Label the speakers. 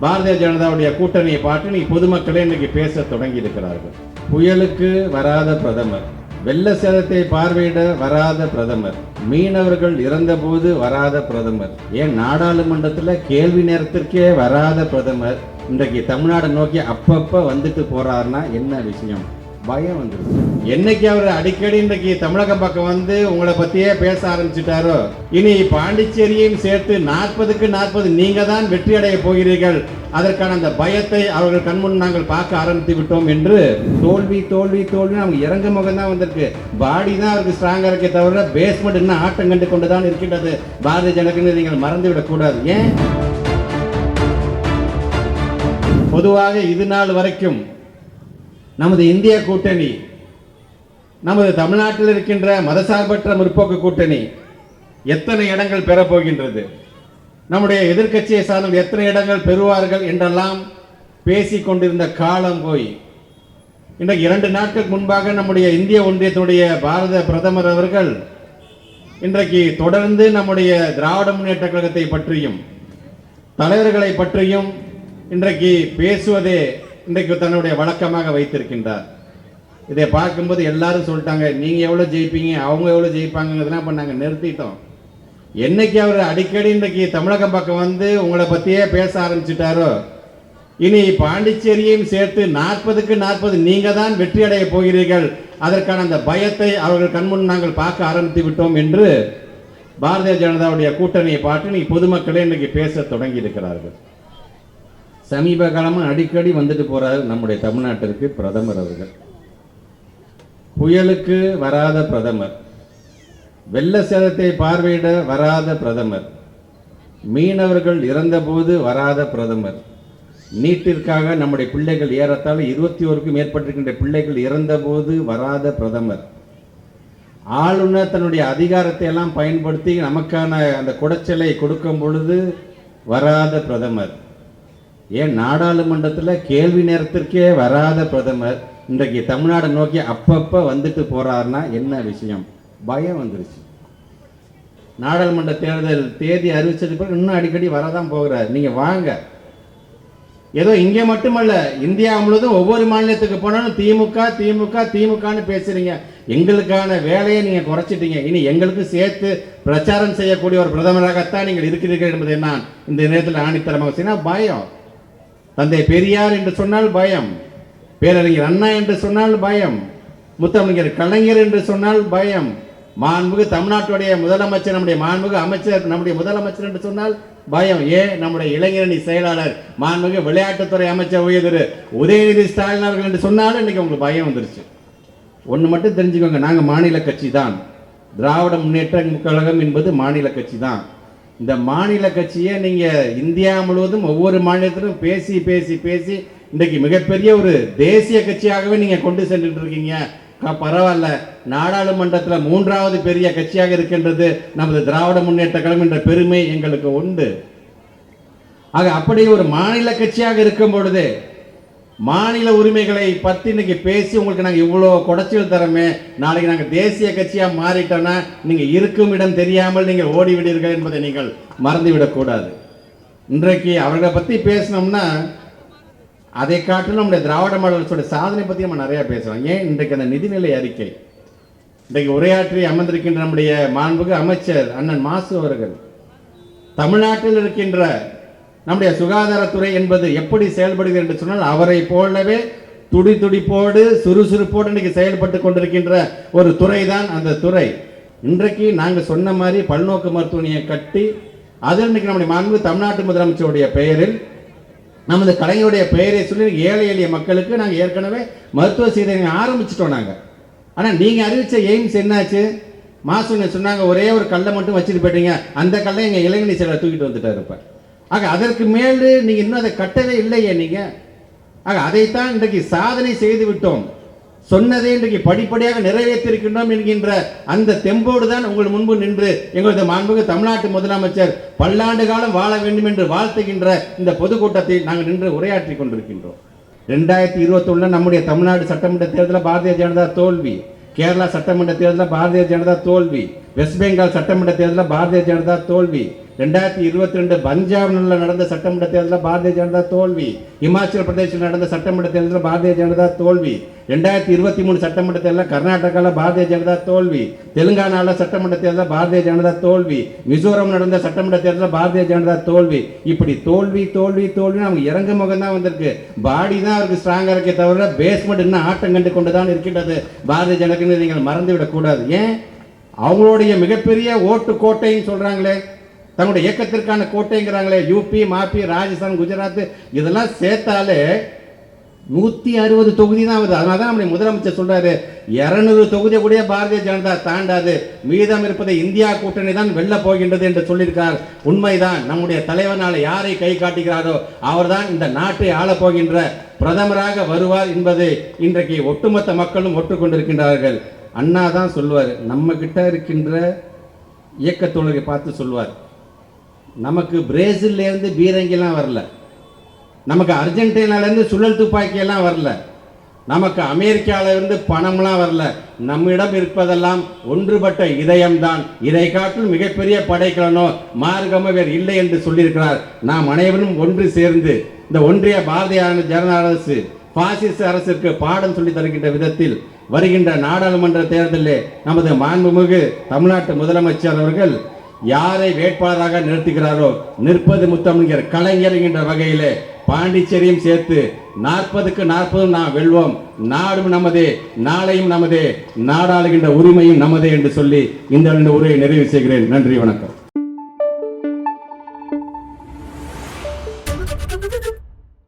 Speaker 1: பாரதிய ஜனதாவுடைய கூட்டணியை பார்த்து நீ பொதுமக்களே இன்னைக்கு பேச தொடங்கி இருக்கிறார்கள் புயலுக்கு வராத பிரதமர் வெள்ள சேதத்தை பார்வையிட வராத பிரதமர் மீனவர்கள் இறந்தபோது வராத பிரதமர் ஏன் நாடாளுமன்றத்தில் கேள்வி நேரத்திற்கே வராத பிரதமர் இன்றைக்கு தமிழ்நாடு நோக்கி அப்பப்போ வந்துட்டு போறாருன்னா என்ன விஷயம்? பயம் வந்துருச்சு என்னைக்கு அவர் அடிக்கடி இன்றைக்கு தமிழகம் பக்கம் வந்து உங்களை பத்தியே பேச ஆரம்பிச்சிட்டாரோ இனி பாண்டிச்சேரியும் சேர்த்து நாற்பதுக்கு நாற்பது நீங்க தான் வெற்றி அடைய போகிறீர்கள். அதற்கான அந்த பயத்தை அவர்கள் கண்முன் நாங்கள் பார்க்க ஆரம்பித்து விட்டோம் என்று தோல்வி தோல்வி தோல்வி நமக்கு இறங்க முகம் தான் வந்திருக்கு. பாடி தான் அவருக்கு ஸ்ட்ராங்காக இருக்கே தவிர பேஸ்மெண்ட் இன்னும் ஆட்டம் கண்டு கொண்டு தான் இருக்கின்றது. பாரதிய ஜனகன்னு நீங்கள் மறந்து விடக்கூடாது. ஏன்? பொதுவாக இது நாள் வரைக்கும் நமது இந்திய கூட்டணி நமது தமிழ்நாட்டில் இருக்கின்ற மதசார்பற்ற முற்போக்கு கூட்டணி எத்தனை இடங்கள் பெறப்போகின்றது? நம்முடைய எதிர்க்கட்சியை சார்ந்த எத்தனை இடங்கள் பெறுவார்கள் என்றெல்லாம் பேசிக் கொண்டிருந்த காலம் போய் இன்றைக்கு இரண்டு நாட்களுக்கு முன்பாக நம்முடைய இந்திய ஒன்றியத்தினுடைய பாரத பிரதமர் அவர்கள் இன்றைக்கு தொடர்ந்து நம்முடைய திராவிட முன்னேற்ற கழகத்தை பற்றியும் தலைவர்களை பற்றியும் இன்றைக்கு பேசுவதே இன்றைக்கு தன்னுடைய வழக்கமாக வைத்திருக்கின்றார். இதை பார்க்கும்போது எல்லாரும் சொல்லிட்டாங்க நீங்கள் எவ்வளோ ஜெயிப்பீங்க? அவங்க எவ்வளோ ஜெயிப்பாங்கிறதுலாம் இப்போ நாங்கள் நிறுத்திட்டோம். என்னைக்கு அவர் அடிக்கடி இன்றைக்கு தமிழகம் பக்கம் வந்து உங்களை பற்றியே பேச ஆரம்பிச்சிட்டாரோ இனி பாண்டிச்சேரியும் சேர்த்து நாற்பதுக்கு நாற்பது நீங்கள் தான் வெற்றி அடைய போகிறீர்கள். அதற்கான அந்த பயத்தை அவர்கள் கண்முன் நாங்கள் பார்க்க ஆரம்பித்து விட்டோம் என்று பாரதிய ஜனதாவுடைய கூட்டணியை பார்த்து நீ பொதுமக்களே இன்றைக்கு பேச தொடங்கி இருக்கிறார்கள். சமீப காலமாக அடிக்கடி வந்துட்டு போகிறார் நம்முடைய தமிழ்நாட்டிற்கு பிரதமர் அவர்கள். புயலுக்கு வராத பிரதமர். வெள்ள சேதத்தை பார்வையிட வராத பிரதமர். மீனவர்கள் இறந்தபோது வராத பிரதமர். நீட்டிற்காக நம்முடைய பிள்ளைகள் ஏறத்தாழ இருபத்தி ஓருக்கும் மேற்பட்டிருக்கின்ற பிள்ளைகள் இறந்தபோது வராத பிரதமர். ஆளுநர் தன்னுடைய அதிகாரத்தை எல்லாம் பயன்படுத்தி நமக்கான அந்த குடைச்சலை கொடுக்கும் பொழுது வராத பிரதமர். ஏன் நாடாளுமன்றத்தில் கேள்வி நேரத்திற்கே வராத பிரதமர் இன்றைக்கு தமிழ்நாடு நோக்கி அப்பப்போ வந்துட்டு போகிறாருன்னா என்ன விஷயம்? பயம் வந்துருச்சு. நாடாளுமன்ற தேர்தல் தேதி அறிவிச்சது பிறகு இன்னும் அடிக்கடி வரதான் போகிறார். நீங்கள் வாங்க. ஏதோ இங்கே மட்டுமல்ல இந்தியா முழுவதும் ஒவ்வொரு மாநிலத்துக்கு போனாலும் திமுக திமுக திமுகன்னு பேசுறீங்க. எங்களுக்கான வேலையை நீங்கள் குறைச்சிட்டீங்க. இனி எங்களுக்கு சேர்த்து பிரச்சாரம் செய்யக்கூடிய ஒரு பிரதமராகத்தான் நீங்கள் இருக்கிறீர்கள் என்பதை நான் இந்த நேரத்தில் ஆணித்தரமாக சொன்னால் பயம். தந்தை பெரியார் என்று சொன்னால் பயம் பேரறிஞர் அண்ணா என்று சொன்னால் பயம் முத்தமிழர் கலைஞர் என்று சொன்னால் பயம் மாண்புகு தமிழ்நாட்டுடைய முதலமைச்சர் நம்முடைய மாண்புகு அமைச்சர் நம்முடைய முதலமைச்சர் என்று சொன்னால் பயம். ஏன் நம்முடைய இளைஞரணி செயலாளர் மாண்புகு விளையாட்டுத்துறை அமைச்சர் உயர்திரு உதயநிதி ஸ்டாலின் அவர்கள் என்று சொன்னாலும் இன்றைக்கி உங்களுக்கு பயம் வந்துருச்சு. ஒன்று மட்டும் தெரிஞ்சுக்கோங்க நாங்கள் மாநில கட்சி தான் திராவிட முன்னேற்ற கழகம் என்பது மாநில கட்சி தான் இந்த மாநில கட்சியை நீங்கள் இந்தியா முழுவதும் ஒவ்வொரு மாநிலத்திலும் பேசி பேசி பேசி இன்றைக்கு மிகப்பெரிய ஒரு தேசிய கட்சியாகவே நீங்கள் கொண்டு சென்றுட்டு இருக்கீங்க பரவாயில்ல. நாடாளுமன்றத்தில் மூன்றாவது பெரிய கட்சியாக இருக்கின்றது நமது திராவிட முன்னேற்ற கழகம் என்ற பெருமை எங்களுக்கு உண்டு. ஆக அப்படி ஒரு மாநில கட்சியாக இருக்கும் பொழுது மாநில உரிமைகளை பற்றி இன்னைக்கு பேசி உங்களுக்கு நாங்கள் இவ்வளோ குடைச்சல் தரமே நாளைக்கு நாங்கள் தேசிய கட்சியாக மாறிட்டோன்னா நீங்கள் இருக்கும் இடம் தெரியாமல் நீங்கள் ஓடிவிடுவீர்கள் என்பதை நீங்கள் மறந்துவிடக்கூடாது இன்றைக்கு அவர்களை பற்றி பேசினோம்னா அதை காட்டிலும் நம்முடைய திராவிட மாடல்ஸோட சாதனை பற்றி நம்ம நிறையா பேசலாம் ஏன் இன்றைக்கு அந்த நிதிநிலை அறிக்கை? இன்றைக்கு உரையாற்றி அமர்ந்திருக்கின்ற நம்முடைய மாண்புக்கு அமைச்சர் அண்ணன் மாசு அவர்கள் தமிழ்நாட்டில் இருக்கின்ற நம்முடைய சுகாதாரத்துறை என்பது எப்படி செயல்படுகிறது என்று சொன்னால் அவரை போலவே துடி துடிப்போடு சுறுசுறுப்போடு இன்றைக்கு செயல்பட்டு கொண்டிருக்கின்ற ஒரு துறை தான் அந்த துறை. இன்றைக்கு நாங்கள் சொன்ன மாதிரி பல்நோக்கு மருத்துவமனையை கட்டி அதில் இன்றைக்கு நம்முடைய மாண்பு தமிழ்நாட்டு முதலமைச்சருடைய பெயரில் நமது கலைஞருடைய பெயரை சொல்லி ஏழை எளிய மக்களுக்கு நாங்கள் ஏற்கனவே மருத்துவ சீரனை ஆரம்பிச்சிட்டோம் நாங்கள் ஆனால் நீங்கள் அறிவித்த எய்ம்ஸ் என்னாச்சு? மாசுங்க சொன்னாங்க ஒரே ஒரு கல்லை மட்டும் வச்சுட்டு போயிட்டீங்க. அந்த கல்லை எங்கள் இளைஞர் சிலர் தூக்கிட்டு வந்துட்டார் இருப்பேன் ஆக அதற்கு மேல் நீங்கள் இன்னும் அதை கட்டவே இல்லையே நீங்கள் ஆக அதைத்தான் இன்றைக்கு சாதனை செய்து விட்டோம் சொன்னதை இன்றைக்கு படிப்படியாக நிறைவேற்றிருக்கின்றோம் என்கின்ற அந்த தெம்போடு தான் உங்கள் முன்பு நின்று எங்களது மாண்புக்கு தமிழ்நாட்டு முதலமைச்சர் பல்லாண்டு காலம் வாழ வேண்டும் என்று வாழ்த்துகின்ற இந்த பொதுக்கூட்டத்தில் நாங்கள் நின்று உரையாற்றி கொண்டிருக்கின்றோம். ரெண்டாயிரத்தி இருபத்தொன்னுல நம்முடைய தமிழ்நாடு சட்டமன்ற தேர்தலில் பாரதிய ஜனதா தோல்வி. கேரளா சட்டமன்ற தேர்தலில் பாரதிய ஜனதா தோல்வி. வெஸ்ட் பெங்கால் சட்டமன்ற தேர்தலில் பாரதிய ஜனதா தோல்வி. ரெண்டாயிரத்தி இருபத்தி ரெண்டு பஞ்சாப்ல நடந்த சட்டமன்ற தேர்தலில் பாரதிய ஜனதா தோல்வி இமாச்சல பிரதேசில் நடந்த சட்டமன்ற தேர்தலில் பாரதிய ஜனதா தோல்வி ரெண்டாயிரத்தி இருபத்தி மூணு சட்டமன்ற தேர்தலில் கர்நாடகாவில் பாரதிய ஜனதா தோல்வி தெலுங்கானாவில் சட்டமன்ற தேர்தலில் பாரதிய ஜனதா தோல்வி மிசோரம் நடந்த சட்டமன்ற தேர்தலில் பாரதிய ஜனதா தோல்வி. இப்படி தோல்வி தோல்வி தோல்வி நமக்கு இறங்கு முகம் தான் வந்திருக்கு. பாடி தான் அவருக்கு ஸ்ட்ராங்காக இருக்கே தவிர பேஸ்மெண்ட் இன்னும் ஆட்டம் கண்டு கொண்டு தான் இருக்கின்றது. பாரதிய ஜனதான்னு நீங்கள் மறந்து விடக்கூடாது ஏன்? அவங்களுடைய மிகப்பெரிய ஓட்டு கோட்டைன்னு சொல்கிறாங்களே தன்னுடைய இயக்கத்திற்கான கோட்டைங்கிறாங்களே யூபி மாபி ராஜஸ்தான் குஜராத் இதெல்லாம் சேர்த்தாலே நூற்றி அறுபது தொகுதி தான் வருது. அதனால தான் நம்முடைய முதலமைச்சர் சொல்றாரு இரநூறு தொகுதி கூட பாரதிய ஜனதா தாண்டாது. மீதம் இருப்பதை இந்தியா கூட்டணி தான் வெல்ல போகின்றது என்று சொல்லியிருக்கார். உண்மைதான் நம்முடைய தலைவனால் யாரை கை காட்டுகிறாரோ அவர்தான் இந்த நாட்டை ஆளப்போகின்ற பிரதமராக வருவார் என்பதை இன்றைக்கு ஒட்டுமொத்த மக்களும் ஒட்டுக்கொண்டிருக்கின்றார்கள். அண்ணா தான் சொல்வார் நம்ம கிட்ட இருக்கின்ற இயக்கத்தோழரை பார்த்து சொல்வார் நமக்கு பிரேசில்லேருந்து பீரங்கிலாம் வரல. நமக்கு அர்ஜென்டினாலேருந்து சுழல் துப்பாக்கியெல்லாம் வரல. நமக்கு அமெரிக்காவிலிருந்து பணம்லாம் வரல. நம்மிடம் இருப்பதெல்லாம் ஒன்றுபட்ட இதயம்தான். இதை காட்டிலும் மிகப்பெரிய படைக்கலனோ மார்க்கமோ வேறு இல்லை என்று சொல்லியிருக்கிறார். நாம் அனைவரும் ஒன்று சேர்ந்து இந்த ஒன்றிய பாரதிய ஜனதா அரசு பாசிச அரசிற்கு பாடம் சொல்லி தருகின்ற விதத்தில் வருகின்ற நாடாளுமன்ற தேர்தலில் நமது மாண்புமிகு தமிழ்நாட்டு முதலமைச்சர் அவர்கள் யாரை வேட்பாளராக நிறுத்துகிறாரோ நிற்பது முத்தம் என்கிற கலைஞர் என்கின்ற வகையிலே பாண்டிச்சேரியும் சேர்த்து நாற்பதுக்கு நாற்பதும் நாம் வெல்வோம். நாடும் நமதே நாளையும் நமது நாடாளுகின்ற உரிமையும் நமது என்று சொல்லி இந்த உரையை நிறைவு செய்கிறேன். நன்றி வணக்கம்.